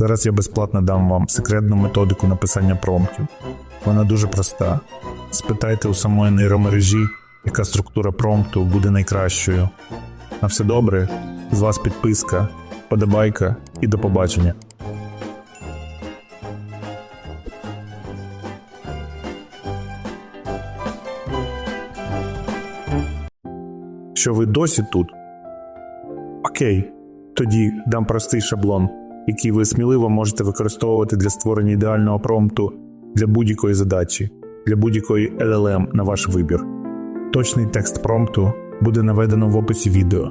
Зараз я безплатно дам вам секретну методику написання промптів. Вона дуже проста. Спитайте у самої нейромережі, яка структура промпту буде найкращою. На все добре, з вас підписка, подобайка і до побачення. Що ви досі тут? Окей, тоді дам простий шаблон, який ви сміливо можете використовувати для створення ідеального промпту для будь-якої задачі, для будь-якої LLM на ваш вибір. Точний текст промпту буде наведено в описі відео.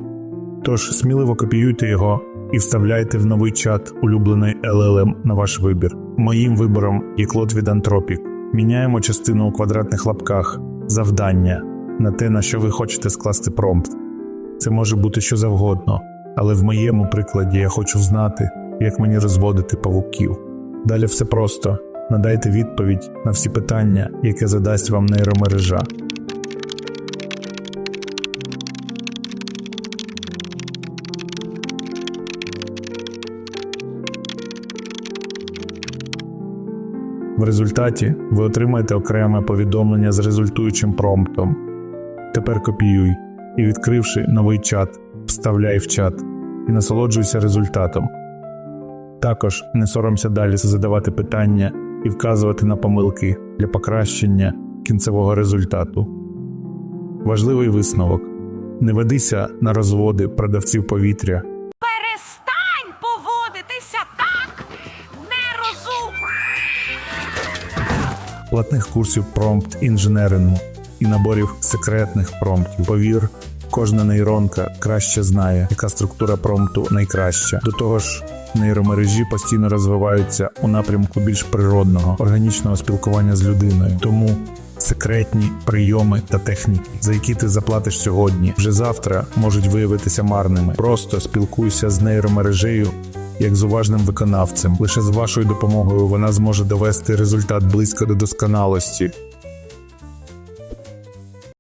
Тож сміливо копіюйте його і вставляйте в новий чат улюблений LLM на ваш вибір. Моїм вибором є Клод від Anthropic. Міняємо частину у квадратних лапках, завдання на те, на що ви хочете скласти промпт. Це може бути що завгодно, але в моєму прикладі я хочу знати, як мені розводити павуків. Далі все просто. Надайте відповідь на всі питання, яке задасть вам нейромережа. В результаті ви отримаєте окреме повідомлення з результуючим промптом. Тепер копіюй і, відкривши новий чат, вставляй в чат і насолоджуйся результатом. Також не соромся далі задавати питання і вказувати на помилки для покращення кінцевого результату. Важливий висновок: не ведися на розводи продавців повітря Перестань поводитися так нерозумно. платних курсів промпт інженерингу і наборів секретних промптів. Повір, кожна нейронка краще знає, яка структура промпту найкраща. До того ж, нейромережі постійно розвиваються у напрямку більш природного, органічного спілкування з людиною. Тому секретні прийоми та техніки, за які ти заплатиш сьогодні, вже завтра можуть виявитися марними. Просто спілкуйся з нейромережею як з уважним виконавцем. Лише з вашою допомогою вона зможе довести результат близько до досконалості.